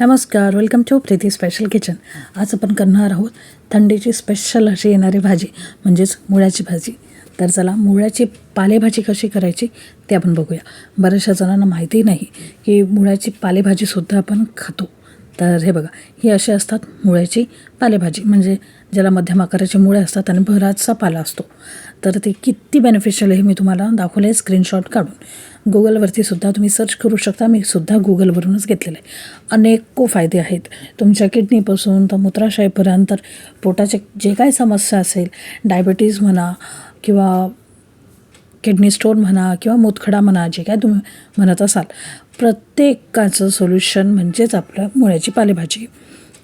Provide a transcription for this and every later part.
नमस्कार welcome to Preeti special kitchen आज आपण करणार आहोत थंडीची स्पेशल अशी येणारी भाजी म्हणजेच मुळ्याची भाजी. तर चला मुळ्याची पालेभाजी कशी करायची ते आपण बघूया. बऱ्याचशा जणांना माहिती नाही की मुळ्याची पालेभाजीसुद्धा आपण खातो. तर हे बघा ही अशी असतात मुळ्याची पालेभाजी. म्हणजे ज्याला मध्यम आकाराचे मुळे असतात आणि बराचसा पाला असतो. तर ते किती बेनिफिशियल आहे मी तुम्हाला दाखवलं आहे स्क्रीनशॉट काढून गुगलवरती सुद्धा तुम्ही सर्च करू शकता. मी सुद्धा गुगलवरूनच घेतलेलं आहे. अनेको फायदे आहेत. तुमच्या किडनीपासून तर मूत्राशयपर्यंत तर पोटाचे जे काही समस्या असेल डायबिटीज म्हणा किंवा किडनी स्टोन म्हणा किंवा मूतखडा म्हणा जे काय तुम्ही म्हणत असाल प्रत्येकाचं सोल्युशन म्हणजेच आपलं मुळ्याची पालेभाजी.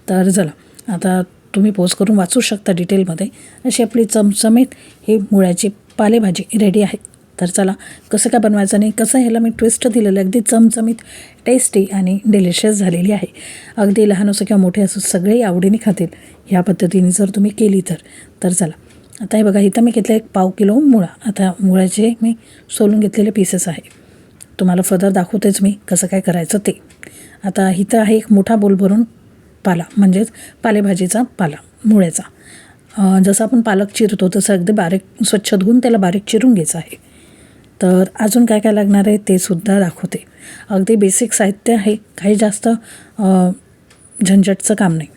तर चला आता तुम्ही पोस्ट करून वाचू शकता डिटेलमध्ये अशी आपली चमचमीत ही मुळ्याची पालेभाजी रेडी आहे. तर चला कसं काय बनवायचं नाही कसं ह्याला मी ट्विस्ट दिलेलं अगदी चमचमीत टेस्टी आणि डिलिशियस झालेली आहे. अगदी लहान असो किंवा मोठे असो सगळे आवडीने खातील. ह्या पद्धतीने जर तुम्ही केली तर. तर चला आता हे बघा इथं मी घेतलं एक पाव किलो मुळा. आता मुळ्याचे मी सोलून घेतलेले पीसेस आहे. तुम्हाला फर्दर दाखवतेच मी कसं काय करायचं ते. आता इथं आहे एक मोठा बोल भरून पाला म्हणजेच पालेभाजीचा पाला मुळ्याचा. जसं आपण पालक चिरतो तसं अगदी बारीक स्वच्छ धुवून त्याला बारीक चिरून घ्यायचं आहे. तर अजून काय काय लागणार आहे ते सुद्धा दाखवते. अगदी बेसिक साहित्य आहे काही जास्त झंझटचं काम नाही.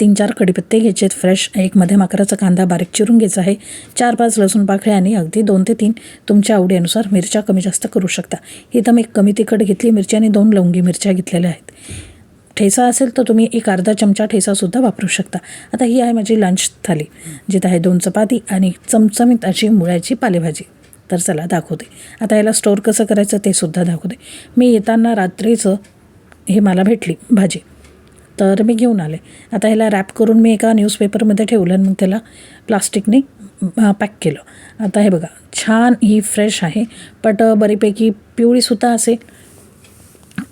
तीन चार कडीपत्ते घ्यायचे आहेत फ्रेश एक मध्यम आकाराचा कांदा बारीक चिरून घ्यायचा आहे. चार पाच लसूण पाकळ्या आणि अगदी दोन ते तीन तुमच्या आवडीनुसार मिरच्या कमी जास्त करू शकता. इथं मी कमी तिखट घेतली मिरची आणि दोन लवंगी मिरच्या घेतलेल्या आहेत. ठेचा असेल तर तुम्ही एक अर्धा चमचा ठेचासुद्धा वापरू शकता. आता ही आहे माझी लंच थाली जिथं आहे दोन चपाती आणि चमचमीत अशी मुळ्याची पालेभाजी. तर चला दाखवते. आता याला स्टोअर कसं करायचं ते सुद्धा दाखवते. मी येताना रात्रीचं हे मला भेटली भाजी. तर मी घेऊन आले. आता ह्याला रॅप करून मी एका न्यूजपेपरमध्ये ठेवलं आणि मग त्याला प्लास्टिकने पॅक केलं. आता हे बघा छान ही फ्रेश आहे बट बरीपैकी पिवळीसुद्धा असेल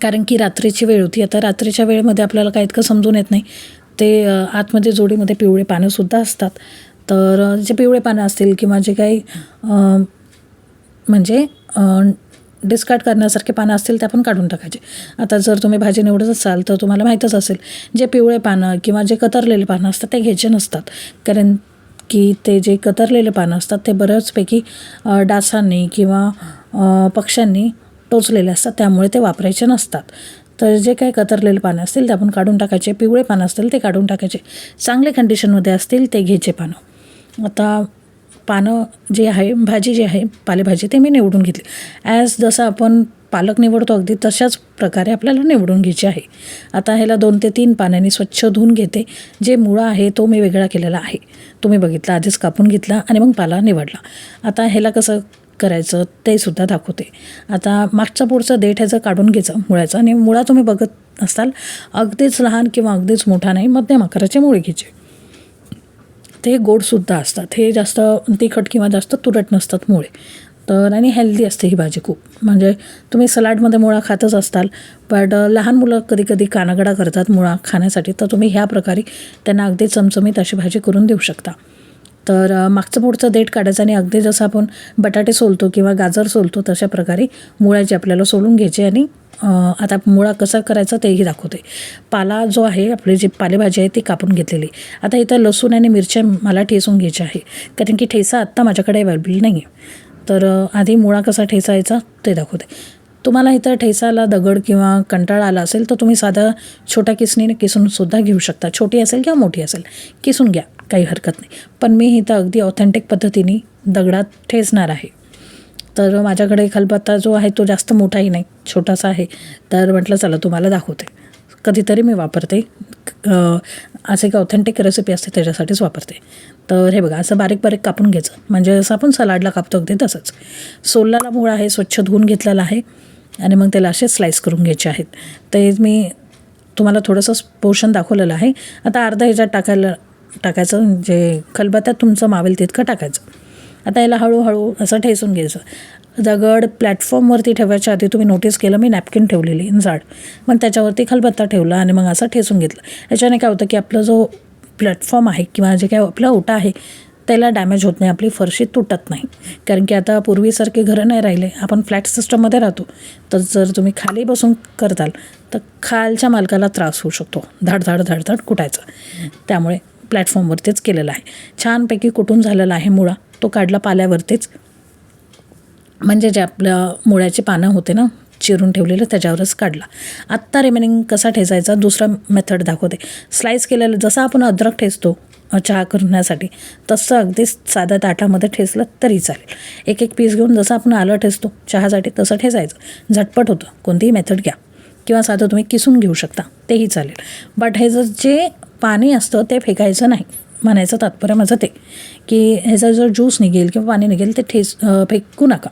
कारण की रात्रीची वेळ होती. आता रात्रीच्या वेळेमध्ये आपल्याला काय इतकं समजून येत नाही. ते आतमध्ये जोडीमध्ये पिवळे पानंसुद्धा असतात. तर जे पिवळे पानं असतील किंवा जे काही म्हणजे डिस्कार्ड करण्यासारखे पानं असतील ते आपण काढून टाकायचे. आता जर तुम्ही भाजी निवडत असाल तर तुम्हाला माहीतच असेल जे पिवळे पानं किंवा जे कतरलेले पानं असतात ते घ्यायचे नसतात. कारण की ते जे कतरलेले पानं असतात ते बऱ्याचपैकी डासांनी किंवा पक्ष्यांनी टोचलेले असतात त्यामुळे ते वापरायचे नसतात. तर जे काही कतरलेले पानं असतील ते आपण काढून टाकायचे. पिवळे पानं असतील ते काढून टाकायचे. चांगले कंडिशनमध्ये असतील ते घ्यायचे पानं. आता पानं जे आहे भाजी जी आहे पालेभाजी ते मी निवडून घेतली. ॲज जसं आपण पालक निवडतो अगदी तशाच प्रकारे आपल्याला निवडून घ्यायची आहे. आता ह्याला दोन ते तीन पाण्याने स्वच्छ धुवून घेते. जे मुळा आहे तो मी वेगळा केलेला आहे. तुम्ही बघितला आधीच कापून घेतला आणि मग पाला निवडला. आता ह्याला कसं करायचं ते सुद्धा दाखवते. आता मागचा पुढचं देठ ह्याचं काढून घ्यायचं मुळ्याचं आणि मुळा तुम्ही बघत असाल अगदीच लहान किंवा अगदीच मोठा नाही मध्यम आकाराचे मुळे घ्यायचे. ते गोडसुद्धा असतात. हे जास्त तिखट किंवा जास्त तुरट नसतात मुळे. तर आणि हेल्दी असते ही भाजी खूप. म्हणजे तुम्ही सलाडमध्ये मुळा खातच असताल बट लहान मुलं कधी कधी कानागडा करतात मुळा खाण्यासाठी. तर तुम्ही ह्या प्रकारे त्यांना अगदी चमचमीत अशी भाजी करून देऊ शकता. तर मागचं पुढचं देठ काढायचं आणि अगदी जसं आपण बटाटे सोलतो किंवा गाजर सोलतो तशा प्रकारे मुळ्याची आपल्याला सोलून घ्यायची आणि आता मुळा कसा करायचा तेही दाखवते. पाला जो आहे आपली जी पालेभाजी आहे ती कापून घेतलेली. आता इथं लसूण आणि मिरच्या मला ठेसून घ्यायच्या आहे. कारण की ठेसा आत्ता माझ्याकडे अवेलेबल नाही आहे तर आधी मुळा कसा ठेचायचा ते दाखवते. तुम्हाला इथं ठेचाला दगड किंवा कंटाळा आला असेल तर तुम्ही साधा छोट्या किसणीने किसूनसुद्धा घेऊ शकता. छोटी असेल किंवा मोठी असेल किसून घ्या काही हरकत नाही. पण मी इथं अगदी ऑथेंटिक पद्धतीने दगडात ठेचणार आहे. तर माझ्याकडे खलबत्ता जो आहे तो जास्त मोठाही नाही छोटासा आहे. तर म्हटलं चला तुम्हाला दाखवते. कधीतरी मी वापरते. असे एक ऑथेंटिक रेसिपी असते त्याच्यासाठीच वापरते. तर हे बघा असं बारीक बारीक कापून घ्यायचं. म्हणजे जसं आपण सलाडला कापतो अगदी तसंच. सोललेला मूळ आहे स्वच्छ धुवून घेतलेला आहे. आणि मग त्याला असे स्लाईस करून घ्यायचे आहेत. ते मी तुम्हाला थोडंसं पोर्शन दाखवलेलं आहे. आता अर्धा ह्याच्यात टाकायला टाकायचं जे खलबत्त्यात तुमचं मावेल तितकं टाकायचं. आता याला हळूहळू असं ठेसून घ्यायचं. दगड प्लॅटफॉर्मवरती ठेवायच्या आधी तुम्ही नोटीस केलं मी नॅपकिन ठेवलेली जाड मग त्याच्यावरती खलबत्ता ठेवला आणि मग असं ठेसून घेतलं. याच्याने काय होतं की आपला जो प्लॅटफॉर्म आहे किंवा जे काय आपला ओटा आहे त्याला डॅमेज होत नाही आपली फरशी तुटत नाही. कारण की आता पूर्वीसारखे घरं नाही राहिले आपण फ्लॅट सिस्टममध्ये राहतो. तर जर तुम्ही खाली बसून करताल तर खालच्या मालकाला त्रास होऊ शकतो. धाड धाड धाड धाड कुटायचं. त्यामुळे प्लॅटफॉर्मवरतीच केलेलं आहे. छानपैकी कुठून झालेला आहे मुळा. तो काढला पाल्यावरतीच. म्हणजे जे आपलं मुळ्याची पानं होते ना चिरून ठेवलेलं त्याच्यावरच काढला. आत्ता रिमेनिंग कसा ठेचायचा दुसरा मेथड दाखवते. स्लाईस केलेलं जसं आपण अद्रक ठेचतो चहा करण्यासाठी. तसं अगदी साध्या ताटामध्ये ठेचलं तरी चालेल. एक एक पीस घेऊन जसं आपण आलं ठेचतो चहासाठी तसं ठेचायचं. झटपट होतं. कोणतीही मेथड घ्या. किंवा साधं तुम्ही किसून घेऊ शकता. तेही चालेल. बट हे जर जे पाणी असतं ते फेकायचं नाही. म्हणायचं तात्पर्य माझं ते. की ह्याचा जर ज्यूस निघेल किंवा पाणी निघेल ते ठेच फेकू नका.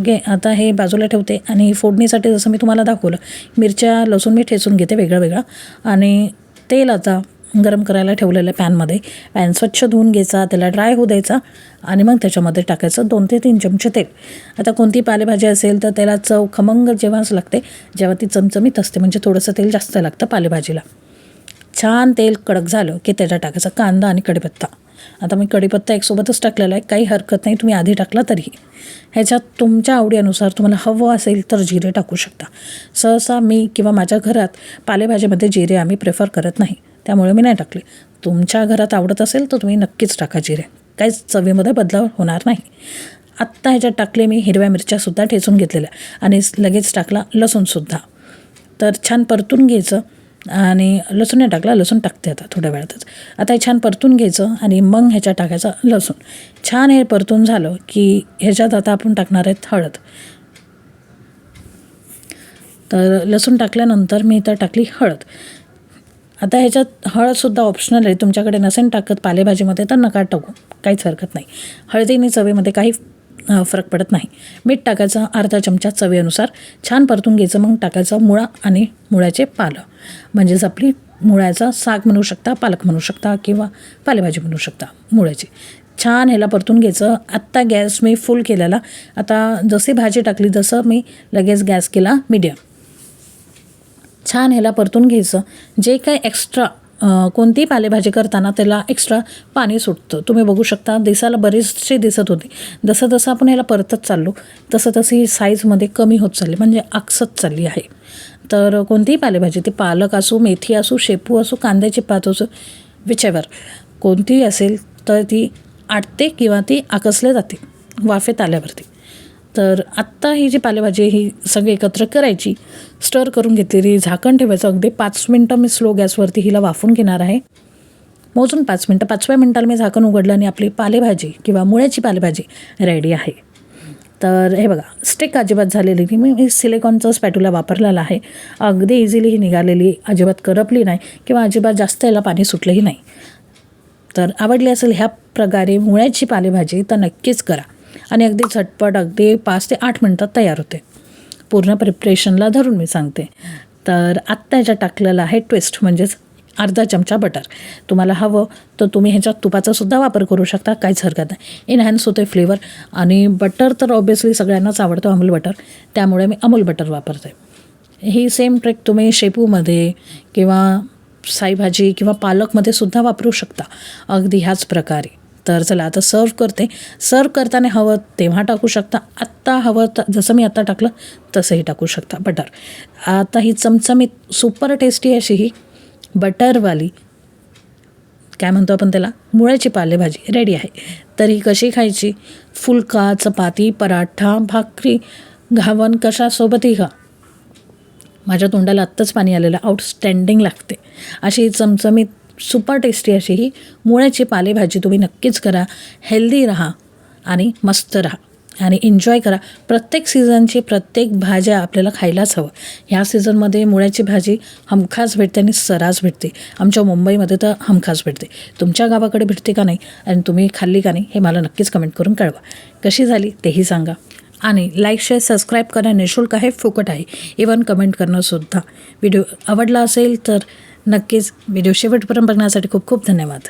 ओके? आता हे बाजूला ठेवते आणि फोडणीसाठी जसं मी तुम्हाला दाखवलं मिरच्या लसूण मी ठेचून घेते वेगळं वेगळं आणि तेल आता गरम करायला ठेवलेलं आहे पॅनमध्ये. पॅन स्वच्छ धुवून घ्यायचा त्याला ड्राय होऊ द्यायचा आणि मग त्याच्यामध्ये टाकायचं दोन ते तीन चमचे तेल. आता कोणती पालेभाजी असेल तर त्याला चव खमंग जेव्हाच लागते जेव्हा ती चमचमीत असते. म्हणजे थोडंसं तेल जास्त लागतं पालेभाजीला. छान तेल कडक झालं की त्याच्यात टाकायचा कांदा आणि कढीपत्ता आता मी कढीपत्ता एकसोबतच टाकलेला आहे. काही हरकत नाही तुम्ही आधी टाकला तरीही. ह्याच्यात तुमच्या आवडीनुसार तुम्हाला हवं असेल तर जिरे टाकू शकता. सहसा मी किंवा माझ्या घरात पालेभाजीमध्ये जिरे आम्ही प्रेफर करत नाही. त्यामुळे मी नाही टाकले. तुमच्या घरात आवडत असेल तर तुम्ही नक्कीच टाका जिरे. काहीच चवीमध्ये बदलाव होणार नाही. आत्ता ह्याच्यात टाकले मी हिरव्या मिरच्यासुद्धा ठेचून घेतलेल्या आणि लगेच टाकला लसूणसुद्धा तर छान परतून घ्यायचं आणि लसूण नाही टाकला लसूण टाकते आता थोड्या वेळातच. आता हे छान परतून घ्यायचं आणि मग ह्याच्यात टाकायचं लसूण. छान हे परतून झालं की ह्याच्यात आता आपण टाकणार आहेत हळद. तर लसूण टाकल्यानंतर मी इथं टाकली हळद. आता ह्याच्यात हळदसुद्धा ऑप्शनल आहे. तुमच्याकडे नसेल टाकत पालेभाजीमध्ये तर नका टाकू. काहीच हरकत नाही. हळदीने चवीमध्ये काही फरक पडत नाही. मीठ टाकायचं अर्धा चमचा चवीनुसार. छान परतून घ्यायचं मग टाकायचं मुळा आणि मुळ्याचे पालं. म्हणजेच आपली मुळ्याचा साग म्हणू शकता पालक म्हणू शकता किंवा पालेभाजी म्हणू शकता मुळ्याची. छान ह्याला परतून घ्यायचं. आत्ता गॅस मी फुल केलेला. आता जशी भाजी टाकली जसं मी लगेच गॅस केला मीडियम छान ह्याला परतून घ्यायचं. जे काय एक्स्ट्रा कोणतीही पालेभाजी करताना त्याला एक्स्ट्रा पाणी सुटतं. तुम्ही बघू शकता दिसायला बरेचसे दिसत होते. जसं जसं आपण ह्याला परतत चाललो तसं तसं ही साईजमध्ये कमी होत चालली म्हणजे आकसत चालली आहे. तर कोणतीही पालेभाजी? ती पालक असू मेथी असो शेपू असो कांद्याची पात असो विचेवर कोणतीही असेल तर ती आटते किंवा ती आकसले जाते वाफेत आल्यावरती. तर आत्ता ही जी पालेभाजी ही सगळी एकत्र करायची स्टर करून घेतलेली झाकण ठेवायचं अगदी पाच मिनटं मी स्लो गॅसवरती हिला वाफून घेणार आहे. मोजून पाच मिनटं पाचव्या मिनटाला मी झाकण उघडलं आणि आपली पालेभाजी किंवा मुळ्याची पालेभाजी रेडी आहे. तर हे बघा स्टिक अजिबात झालेली नाही. मी सिलिकॉनचा स्पॅटुला स्पॅटूला वापरलेला आहे. अगदी इझिली ही निघालेली अजिबात करपली नाही किंवा अजिबात जास्त याला पाणी सुटलंही नाही. तर आवडली असेल ह्या प्रकारे मुळ्याची पालेभाजी तर नक्कीच करा. आणि अगदी झटपट अगदी पाच ते आठ मिनटात तयार होते. पूर्ण प्रिपरेशनला धरून मी सांगते. तर आत्ता ह्याच्यात टाकलेलं आहे ट्विस्ट म्हणजेच अर्धा चमचा बटर. तुम्हाला हवं तर तुम्ही ह्याच्यात तुपाचा सुद्धा वापर करू शकता काहीच हरकत नाही. इनहॅन्स होते फ्लेवर आणि बटर तर ऑब्वियसली सगळ्यांनाच आवडतं अमूल बटर. त्यामुळे मी अमूल बटर वापरते. ही सेम ट्रिक तुम्ही शेपूमध्ये किंवा साईभाजी किंवा पालकमध्ये सुद्धा वापरू शकता. अगदी ह्याच प्रकारे. तर चला आता सर्व करते. सर्व करताना हवं तेव्हा टाकू शकता. आत्ता हवं तर जसं मी आत्ता टाकलं तसंही टाकू शकता. बटर आता ही चमचमीत सुपर टेस्टी अशी ही बटरवाली काय म्हणतो आपण त्याला? मुळ्याची पालेभाजी रेडी आहे. तर ही कशी खायची? फुलका चपाती पराठा भाकरी घावन कशासोबतही खा. माझ्या तोंडाला आत्ताच पाणी आलेलं. आउटस्टँडिंग लागते. अशी ही चमचमीत सुपर टेस्टी अशी ही मुळ्याची पालेभाजी तुम्ही नक्कीच करा. हेल्दी राहा आणि मस्त राहा आणि एन्जॉय करा. प्रत्येक सीझनची प्रत्येक भाज्या आपल्याला खायलाच हवं. ह्या सीझनमध्ये मुळ्याची भाजी हमखास भेटते आणि सरास भेटते. आमच्या मुंबईमध्ये तर हमखास भेटते. तुमच्या गावाकडे भेटते का नाही आणि तुम्ही खाल्ली का नाही हे मला नक्कीच कमेंट करून कळवा. कशी झाली तेही सांगा. आणि लाईक शेअर सबस्क्राईब करणं निशुल्क आहे फुकट आहे. इवन कमेंट करणंसुद्धा व्हिडिओ आवडला असेल तर नक्कीच व्हिडिओ शेवटपर्यंत बघण्यासाठी खूप खूप धन्यवाद.